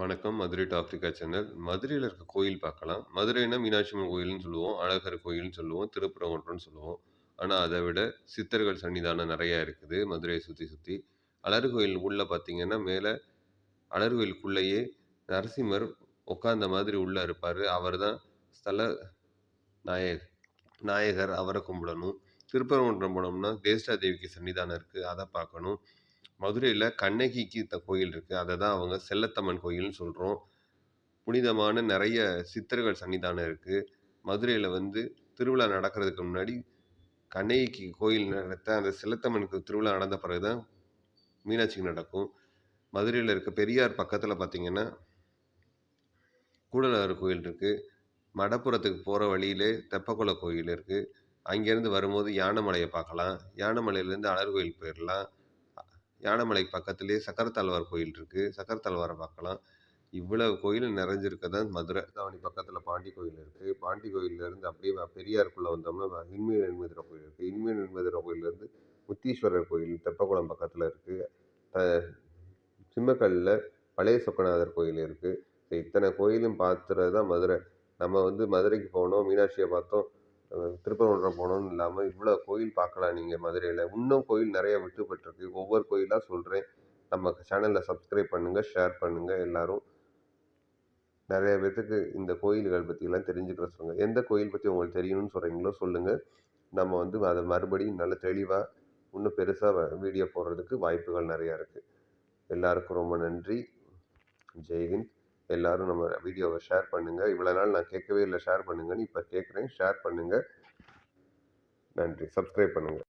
வணக்கம். Madurai to Africa channel. மதுரையில் இருக்க கோயில் பார்க்கலாம். மதுரைன்னா மீனாட்சி அம்மன் கோயில்னு சொல்லுவோம். அழகர் கோயில்னு சொல்லுவோம். திருப்பரங்குன்றம்னு சொல்லுவோம். ஆனால் அதை விட சித்தர்கள் சன்னிதானம் நிறையா இருக்குது. மதுரையை சுற்றி சுற்றி அழகு கோயில் உள்ளே பார்த்தீங்கன்னா, மேலே அழகு கோயிலுக்குள்ளேயே நரசிம்மர் உட்காந்த மாதிரி உள்ளே இருப்பார் அவர் தான் ஸ்தல நாயக நாயகர். அவரை கும்பிடணும். திருப்பரங்குன்றம் போனோம்னா, தேஸ்டா தேவிக்கு சன்னிதானம் இருக்குது அதை பார்க்கணும். மதுரையில் கண்ணகிக்கு த கோயில் இருக்குது அதை தான் அவங்க செல்லத்தம்மன் கோயில்னு சொல்கிறோம் புனிதமான நிறைய சித்தர்கள் சன்னிதானம் இருக்குது மதுரையில் வந்து திருவிழா நடக்கிறதுக்கு முன்னாடி கண்ணகிக்கு கோயில் நடத்த அந்த செல்லத்தம்மனுக்கு திருவிழா நடந்த பிறகு தான் மீனாட்சிக்கு நடக்கும். மதுரையில் இருக்க பெரியார் பக்கத்தில் பார்த்திங்கன்னா கூடலார் கோயில் இருக்குது மடப்புறத்துக்கு போகிற வழியிலே தெப்பக்குள கோயில் இருக்குது அங்கேருந்து வரும்போது யானைமலையை பார்க்கலாம். யானைமலையிலேருந்து அழகர் கோயில் போயிடலாம் யானைமலைக்கு பக்கத்துலேயே சக்கரத்தாழ்வார் கோயில் இருக்குது சக்கரத்தாழ்வாரை பார்க்கலாம். இவ்வளவு கோயில் நிறைஞ்சிருக்க தான் மதுரை. தாவணி பக்கத்தில் பாண்டி கோயில் இருக்குது பாண்டி கோயிலேருந்து அப்படியே பெரியாருக்குள்ளே வந்தோம்னா, இன்மே நின்மதுரை கோயில் இருக்குது இன்மே எண்மதுரை கோயிலேருந்து முத்தீஸ்வரர் கோயில் தெப்பக்குளம் பக்கத்தில் இருக்குது சிம்மக்கல்லில் பழைய சொக்கநாதர் கோயில் இருக்குது இத்தனை கோயிலும் பார்த்துறது தான் மதுரை. நம்ம வந்து மதுரைக்கு போனோம், மீனாட்சியை பார்த்தோம், திருப்பரங்குன்றம் போகணும்னு இல்லாமல் இவ்வளோ கோயில் பார்க்கலாம் நீங்கள் மதுரையில் இன்னும் கோயில் நிறைய விட்டுப்பட்டுருக்கு. ஒவ்வொரு கோயிலாக சொல்கிறேன் நம்ம சேனலில் சப்ஸ்கிரைப் பண்ணுங்கள் ஷேர் பண்ணுங்கள் எல்லோரும் நிறைய பேர்த்துக்கு இந்த கோயில்கள் பற்றியெல்லாம் தெரிஞ்சுக்கிற சொல்லுங்க. எந்த கோயில் பற்றி உங்களுக்கு தெரியணும்னு சொல்கிறீங்களோ சொல்லுங்கள் நம்ம வந்து அதை மறுபடியும் நல்ல தெளிவாக இன்னும் பெருசாக வ வீடியோ போடுறதுக்கு வாய்ப்புகள் நிறையா இருக்குது எல்லாருக்கும் ரொம்ப நன்றி. ஜெய்ஹிந்த். எல்லாரும் நம்ம வீடியோவை ஷேர் பண்ணுங்கள் இவ்வளோ நாள் நான் கேட்கவே இல்லை ஷேர் பண்ணுங்கன்னு. இப்போ கேட்குறேன் ஷேர் பண்ணுங்கள் நன்றி. சப்ஸ்கிரைப் பண்ணுங்கள்